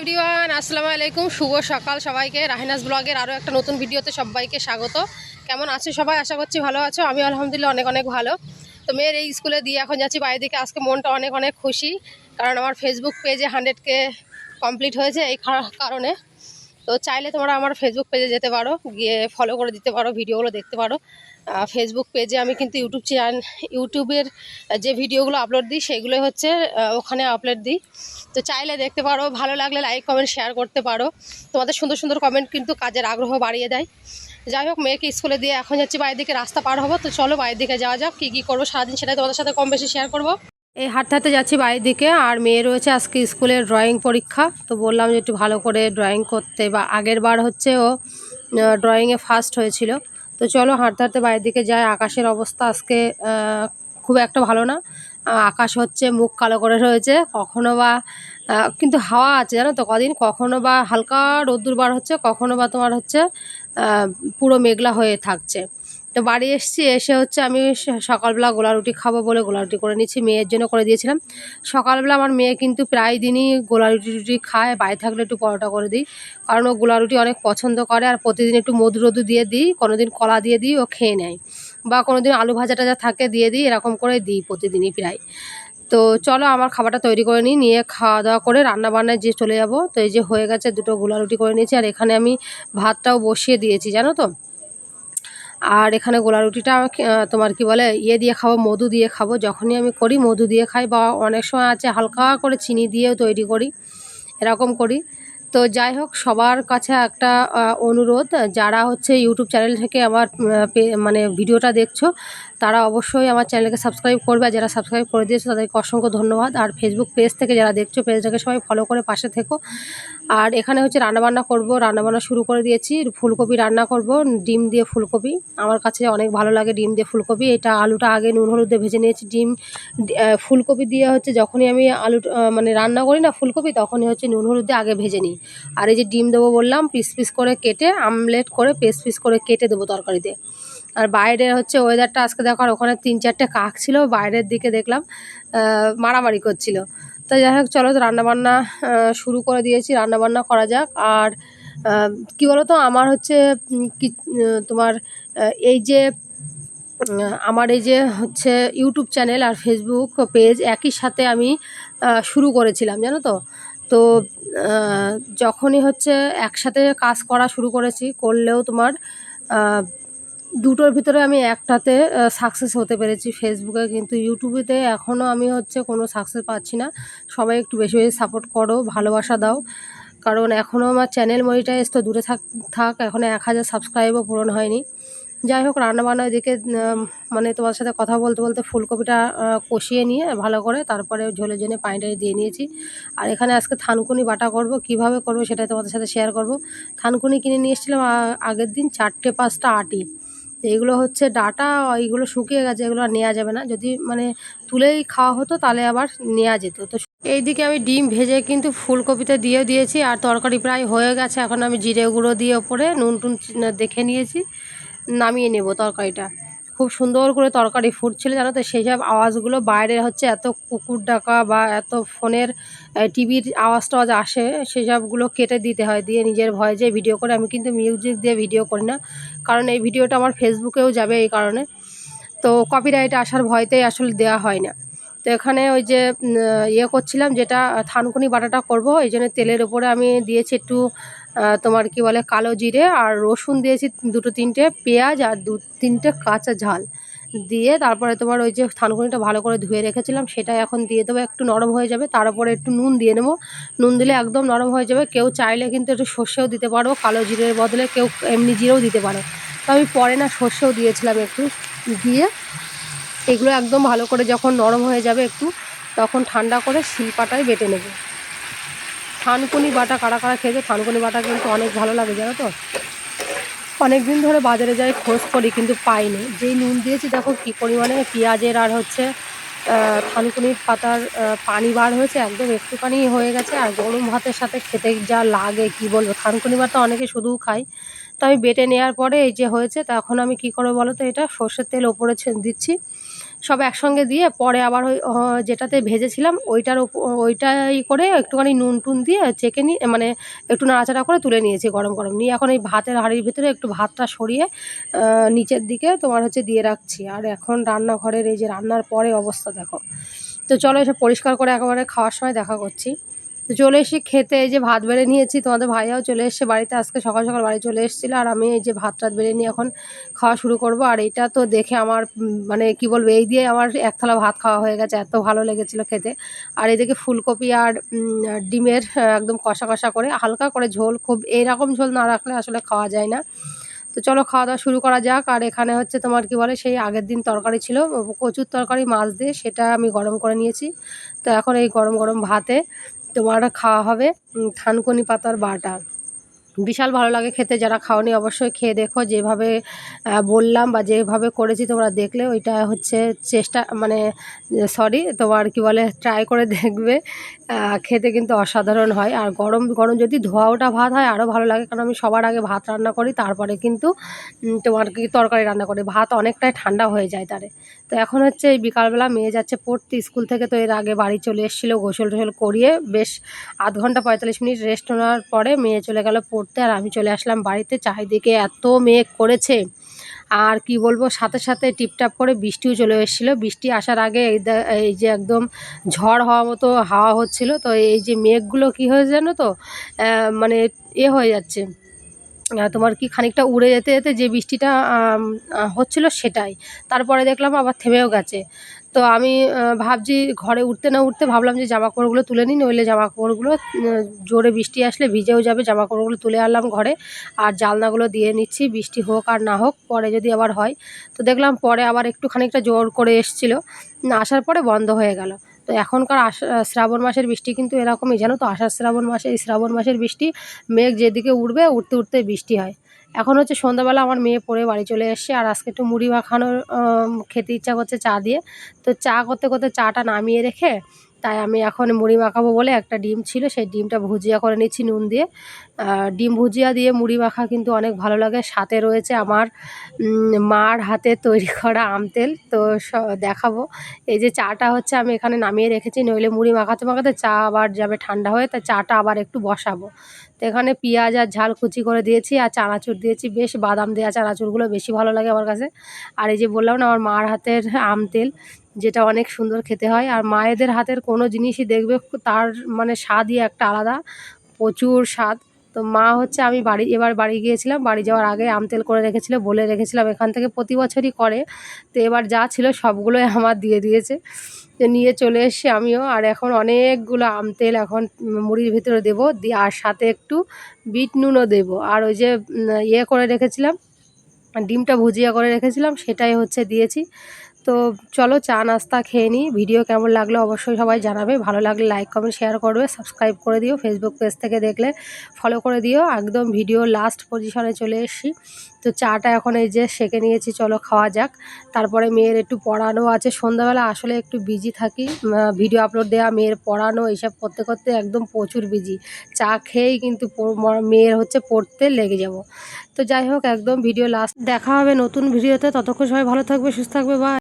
Everyone আসসালামু আলাইকুম শুভ সকাল সবাইকে। রাহিনাস ব্লগের আরও একটা নতুন ভিডিওতে সবাইকে স্বাগত। কেমন আছো সবাই? আশা করছি ভালো আছো। আমি আলহামদুলিল্লাহ অনেক অনেক ভালো। তো মেয়ের এই স্কুলে দিয়ে এখন যাচ্ছি। বাইরে দিকে আজকে মনটা অনেক অনেক খুশি। কারণ আমার ফেসবুক পেজে হান্ড্রেডকে কমপ্লিট হয়েছে এই কার- কারণে। তো চাইলে তোমরা আমার ফেসবুক পেজে যেতে পারো, গিয়ে ফলো করে দিতে পারো ভিডিওগুলো দেখতে পারো। ফেসবুক পেজে আমি কিন্তু ইউটিউব চ্যানেল ইউটিউবের যে ভিডিওগুলো আপলোড দিই সেগুলো হচ্ছে ওখানে আপলোড দিই। তো চাইলে দেখতে পারো, ভালো লাগলে লাইক কমেন্ট শেয়ার করতে পারো। তোমাদের সুন্দর সুন্দর কমেন্ট কিন্তু কাজের আগ্রহ বাড়িয়ে দেয়। যাই হোক, মেয়েকে স্কুলে দিয়ে এখন যাচ্ছি বাইরের দিকে রাস্তা পার হব। তো চলো বাইরের দিকে যাওয়া যাক, কী কী করব, সারাদিন সেটাই তোমাদের সাথে কম বেশি শেয়ার করব। এই হাঁটতে হাঁটতে যাচ্ছি বাইরের দিকে, আর মেয়ে রয়েছে আজকে স্কুলের ড্রয়িং পরীক্ষা। তো বললাম যে একটু ভালো করে ড্রয়িং করতে, বা আগের বার হচ্ছে ও ড্রয়িংয়ে ফার্স্ট হয়েছিল। তো চলো হাঁটতে হাঁটতে বাইরের দিকে যাই। আকাশের অবস্থা আজকে খুব একটা ভালো না। আকাশ হচ্ছে মুখ কালো করে রয়েছে। কখনো বা কিন্তু হাওয়া আছে, জানো তো? কদিন কখনো বা হালকা রোদ্দুর বার হচ্ছে, কখনো বা তোমার হচ্ছে পুরো মেঘলা হয়ে থাকছে। তো বাড়ি এসেছি, এসে হচ্ছে আমি সকালবেলা গোলা রুটি খাব বলে গোলা রুটি করে নিচ্ছি মেয়ের জন্য করে দিয়েছিলাম। সকালবেলা আমার মেয়ে কিন্তু প্রায় দিনই গোলা রুটি টুটি খায় বাইরে থাকলে একটু পরোটা করে দিই। কারণ ও গোলা রুটি অনেক পছন্দ করে আর প্রতিদিন একটু মধু রদু দিয়ে দিই, কোনোদিন কলা দিয়ে দিই, ও খেয়ে নেয়। বা কোনোদিন আলু ভাজা টাজা থাকে দিয়ে দিই, এরকম করে দিই প্রতিদিনই প্রায়। তো চলো আমার খাবারটা তৈরি করে নিই, নিয়ে খাওয়া দাওয়া করে রান্না বান্নায় যে চলে যাব। তো এই যে হয়ে গেছে দুটো গোলা রুটি করে নিয়েছি, আর এখানে আমি ভাতটাও বসিয়ে দিয়েছি, জানো তো? আর এখানে গোলা রুটিটা তোমার কি বলে ইয়ে দিয়ে খাব, মধু দিয়ে খাব। যখনই আমি করি, মধু দিয়ে খাই বা অনেক সময় আছে হালকা করে চিনি দিয়েও তৈরি করি, এরকম করি। তো যাই হোক, সবার কাছে একটা অনুরোধ, যারা হচ্ছে ইউটিউব চ্যানেল থেকে আমার মানে ভিডিওটা দেখছ তারা অবশ্যই আমার চ্যানেলকে সাবস্ক্রাইব করবে। আর যারা সাবস্ক্রাইব করে দিয়েছ, তাদেরকে অসংখ্য ধন্যবাদ। আর ফেসবুক পেজ থেকে যারা দেখছ পেজটাকে সবাই ফলো করে পাশে থেকো। আর এখানে হচ্ছে রান্নাবান্না করব। রান্নাবান্না শুরু করে দিয়েছি। ফুলকপি রান্না করব। ডিম দিয়ে ফুলকপি। আমার কাছে অনেক ভালো লাগে ডিম দিয়ে ফুলকপি। এটা আলুটা আগে নুন হলুদে ভেজে নিয়েছি। ডিম ফুলকপি দিয়ে হচ্ছে যখনই আমি আলু মানে রান্না করি না ফুলকপি, তখনই হচ্ছে নুন হলুদে আগে ভেজে নিই। আর এই যে ডিম দেবো বললাম, পিস পিস করে কেটে আমলেট করে পিস পিস করে কেটে দেবো তরকারিতে। আর বাইরে হচ্ছে ওয়েদারটা আজকে দেখো আর ওখানে তিন চারটে কাক ছিল, বাইরের দিকে দেখলাম মারামারি করছিল। তো যাই হোক, চলো রান্নাবান্না শুরু করে দিয়েছি, রান্নাবান্না করা যাক। আর কি বলো তো আমার হচ্ছে কি তোমার এই যে আমার এই যে হচ্ছে ইউটিউব চ্যানেল আর ফেসবুক পেজ একই সাথে আমি শুরু করেছিলাম, জানো তো? তো যখনই হচ্ছে একসাথে কাজ করা শুরু করেছি, করলেও তোমার দুটোর ভিতরে আমি একটাতে সাকসেস হতে পেরেছি ফেসবুকে কিন্তু ইউটিউবেতে এখনও আমি হচ্ছে কোনো সাকসেস পাচ্ছি না। সবাই একটু বেশি বেশি সাপোর্ট করো, ভালোবাসা দাও। কারণ এখনও আমার চ্যানেল মনিটাইজ তো দূরে থাক থাক এখনও এক হাজার সাবস্ক্রাইবও পূরণ হয়নি। যাই হোক রান্নাবান্না এদিকে মানে তোমার সাথে কথা বলতে বলতে ফুলকপিটা কষিয়ে নিয়ে, ভালো করে তারপরে ঝোলে জন্য পানিটা দিয়ে নিয়েছি। আর এখানে আজকে থানকুনি বাটা করব, কীভাবে করব সেটা তোমাদের সাথে শেয়ার করব। থানকুনি কিনে নিয়ে এসেছিলাম আগের দিন চারটে পাঁচটা আটি। তো এগুলো হচ্ছে ডাটা, এইগুলো শুকিয়ে গেছে, এগুলো আর নেওয়া যাবে না। যদি মানে তুলেই খাওয়া হতো, তাহলে আবার নেওয়া যেত। তো এইদিকে আমি ডিম ভেজে কিন্তু ফুলকপিতে দিয়ে দিয়েছি, আর তরকারি প্রায় হয়ে গেছে। এখন আমি জিরে গুঁড়ো দিয়ে ওপরে নুন টুন দেখে নিয়েছি, নামিয়ে নেব তরকারিটা। খুব সুন্দর করে তরকারি ফুটছিল, জানো তো? সেই সব আওয়াজগুলো বাইরে হচ্ছে, এত কুকুর ডাকা বা এত ফোনের টিভির আওয়াজ টাওয়াজ আসে সেসবগুলো কেটে দিতে হয়। দিয়ে নিজের ভয়ে যে ভিডিও করে, আমি কিন্তু মিউজিক দিয়ে ভিডিও করি না। কারণ এই ভিডিওটা আমার ফেসবুকেও যাবে এই কারণে। তো কপিরাইট আসার ভয়তেই আসলে দেওয়া হয় না। তো এখানে ওই যে ইয়ে করছিলাম, যেটা থানকুনি বাটাটা করব, এই জন্য তেলের উপরে আমি দিয়েছি একটু তোমার কি বলে, কালো জিরে আর রসুন দিয়েছি দুটো তিনটে, পেঁয়াজ আর দু তিনটে কাঁচা ঝাল দিয়ে তারপরে তোমার ওই যে থানকুনিটা ভালো করে ধুয়ে রেখেছিলাম, সেটা এখন দিয়ে দেবো, একটু নরম হয়ে যাবে তার উপরে একটু নুন দিয়ে নেব। নুন দিলে একদম নরম হয়ে যাবে, কেউ চাইলে কিন্তু একটু সর্ষেও দিতে পারো, কালো জিরের বদলে কেউ এমনি জিরেও দিতে পারো। তো আমি পরে না সর্ষেও দিয়েছিলাম একটু, দিয়ে এগুলো একদম ভালো করে যখন নরম হয়ে যাবে একটু, তখন ঠান্ডা করে শিলপাটায় বেটে নেব। থানকুনি বাটা কারা কারা খেয়েছে? থানকুনি বাটা কিন্তু অনেক ভালো লাগে, জানো তো? অনেক দিন ধরে বাজারে যাই, খোঁজ করি, কিন্তু পাইনি। যেই নুন দিয়েছি, দেখো কী পরিমাণে পেঁয়াজের আর হচ্ছে থানকুনির পাতার পানি বার হয়েছে, একদম একটুখানি হয়ে গেছে, আর গরম ভাতের সাথে খেতে যা লাগে, কি বলব? থানকুনি তো অনেকে শুধু খাই তো আমি বেটে নেওয়ার পরে এই যে হয়েছে তখন আমি কি করব বলো তো? এটা সর্ষের তেল ওপরে দিচ্ছি। সব একসঙ্গে দিয়ে পরে আবার ওই যেটাতে ভেজেছিলাম ওইটার ওইটাই করে একটুখানি নুন টুন দিয়ে চেকে নিয়ে মানে একটু নাড়াচাড়া করে তুলে নিয়েছি গরম গরম। নিয়ে এখন এই ভাতের হাঁড়ির ভিতরে একটু ভাতটা সরিয়ে নিচের দিকে তোমার হচ্ছে দিয়ে রাখছি। আর এখন রান্নাঘরের এই যে রান্নার পরে অবস্থা দেখো। তো চলো এসে পরিষ্কার করে একেবারে খাওয়ার সময় দেখা করছি। তো চলে এসে খেতে এই যে ভাত বেড়ে নিয়েছি। তোমাদের ভাইয়াও চলে এসছে বাড়িতে। আজকে সকাল সকাল বাড়ি চলে এসেছিল আর আমি এই যে ভাত টাত বেড়ে নিয়ে এখন খাওয়া শুরু করব। আর এটা তো দেখে আমার মানে কি বলব, এই দিয়ে আমার এক থালা ভাত খাওয়া হয়ে গেছে। এত ভালো লেগেছিলো খেতে। আর এদিকে ফুলকপি আর ডিমের একদম কষা কষা করে, হালকা করে ঝোল, খুব এইরকম ঝোল না রাখলে আসলে খাওয়া যায় না। তো চলো খাওয়া দাওয়া শুরু করা যাক। আর এখানে হচ্ছে তোমার কি বলে, সেই আগের দিন তরকারি ছিল কচুর তরকারি, মাছ দিয়ে, সেটা আমি গরম করে নিয়েছি। তো এখন এই গরম গরম ভাতে তোমার খাওয়া হবে থানকুনি পাতার বাটা বিশাল ভালো লাগে খেতে, যারা খাওনি অবশ্যই খেয়ে দেখো। যেভাবে বললাম বা যেভাবে করেছি তোমরা দেখলে, ওইটা হচ্ছে চেষ্টা মানে সরি তোমার কি বলে ট্রাই করে দেখবে। খেতে কিন্তু অসাধারণ হয়। আর গরম গরম যদি ধোয়া ওটা ভাত হয় আরও ভালো লাগে। কারণ আমি সবার আগে ভাত রান্না করি, তারপরে কিন্তু তোমার কি তরকারি রান্না করি। ভাত অনেকটাই ঠান্ডা হয়ে যায় তারে। তো এখন হচ্ছে এই বিকালবেলা মেয়ে যাচ্ছে পড়তে স্কুল থেকে, তো এর আগে বাড়ি চলে এসেছিল গোসল টোসল করিয়ে। বেশ আধ ঘণ্টা পঁয়তাল্লিশ মিনিট রেস্ট নেওয়ার পরে মেয়ে চলে গেল পড়তে। আর আমি চলে আসলাম বাড়িতে। চারিদিকে এত মেঘ করেছে। আর কি বলব, সাথে সাথে টিপটাপ করে বৃষ্টিও চলে এসেছিল। বৃষ্টি আসার আগে এই যে একদম ঝড় হওয়া মতো হাওয়া হচ্ছিল। তো এই যে মেঘগুলো কি হয়েছে জানো তো? মানে এ হয়ে যাচ্ছে। তোমার কি খানিকটা উড়ে যেতে যেতে যে বৃষ্টিটা হচ্ছিল সেটাই। তারপরে দেখলাম আবার থেমেও গেছে। তো আমি ভাবছি ঘরে উঠতে না উঠতে ভাবলাম যে জামা কাপড়গুলো তুলে নিই, নইলে জামা কাপড়গুলো জোরে বৃষ্টি আসলে ভিজেও যাবে জামা কাপড়গুলো তুলে আনলাম ঘরে। আর জালনাগুলো দিয়ে নিচ্ছি, বৃষ্টি হোক আর না হোক, পরে যদি আবার হয়। তো দেখলাম পরে আবার একটু খানিকটা জোর করে এসছিলো। আসার পরে বন্ধ হয়ে গেল। তো এখনকার শ্রাবণ মাসের বৃষ্টি কিন্তু এরকমই, জানো তো? আষাঢ় শ্রাবণ মাসে, এই শ্রাবণ মাসের বৃষ্টি মেঘ যেদিকে উঠবে উঠতে উঠতে বৃষ্টি হয়। এখন হচ্ছে সন্ধ্যাবেলা আমার মেয়ে পড়ে বাড়ি চলে এসছে, আর আজকে একটু মুড়ি মাখানোর খেতে ইচ্ছা করছে চা দিয়ে। তো চা করতে করতে চাটা নামিয়ে রেখে, তাই আমি এখন মুড়ি মাখাবো বলে একটা ডিম ছিল, সেই ডিমটা ভুজিয়া করে নিচ্ছি নুন দিয়ে। ডিম ভুজিয়া দিয়ে মুড়ি মাখা কিন্তু অনেক ভালো লাগে। সাথে রয়েছে আমার মার হাতে তৈরি করা আম তেল। তো দেখাবো। এই যে চাটা হচ্ছে আমি এখানে নামিয়ে রেখেছি, নইলে মুড়ি মাখাতে মাখাতে চা আবার যাবে ঠান্ডা হয়ে, তা চাটা আবার একটু বসাবো। তো এখানে পেঁয়াজ আর ঝাল কুচি করে দিয়েছি আর চানাচুর দিয়েছি। বেশ বাদাম দেওয়া চানাচুরগুলো বেশি ভালো লাগে আমার কাছে। আর এই যে বললাম না, আমার মার হাতের আম তেল, যেটা অনেক সুন্দর খেতে হয়। আর মায়েদের হাতের কোনো জিনিসই দেখবে তার মানে স্বাদই একটা আলাদা, প্রচুর স্বাদ। তো মা হচ্ছে আমি বাড়ি, এবার বাড়ি গিয়েছিলাম, বাড়ি যাওয়ার আগে আম তেল করে রেখেছিল, বলে রেখেছিলাম, এখান থেকে প্রতি বছরই করে। তো এবার যা ছিল সবগুলোই আমার দিয়ে দিয়েছে। তো নিয়ে চলে এসেছি আমিও, আর এখন অনেকগুলো আম তেল এখন মুড়ির ভিতরে দেবো, দিয়ে আর সাথে একটু বিট নুনও দেবো। আর ওই যে ইয়ে করে রেখেছিলাম, ডিমটা ভুজিয়া করে রেখেছিলাম, সেটাই হচ্ছে দিয়েছি। তো চলো চা নাস্তা খেয়ে নিই। ভিডিও কেমন লাগল অবশ্যই সবাই জানাবে। ভালো লাগলে লাইক কমেন্ট শেয়ার করবে। সাবস্ক্রাইব করে দিও। ফেসবুক পেজ থেকে দেখলে ফলো করে দিও। একদম ভিডিও লাস্ট পজিশনে চলে এসেছি। তো চাটা এখন এই যে সেকে নিয়েছি। চলো খাওয়া যাক। তারপরে মেয়ের একটু পড়ানো আছে। সন্ধ্যাবেলা আসলে একটু বিজি থাকি। ভিডিও আপলোড দেওয়া মেয়ের পড়ানো, এইসব করতে করতে একদম প্রচুর বিজি চা খেয়েই কিন্তু মেয়ের হচ্ছে পড়তে লেগে যাব। তো যাই হোক, একদম ভিডিও লাস্ট দেখা হবে নতুন ভিডিওতে ততক্ষণ সবাই ভালো থাকবে, সুস্থ থাকবে। বা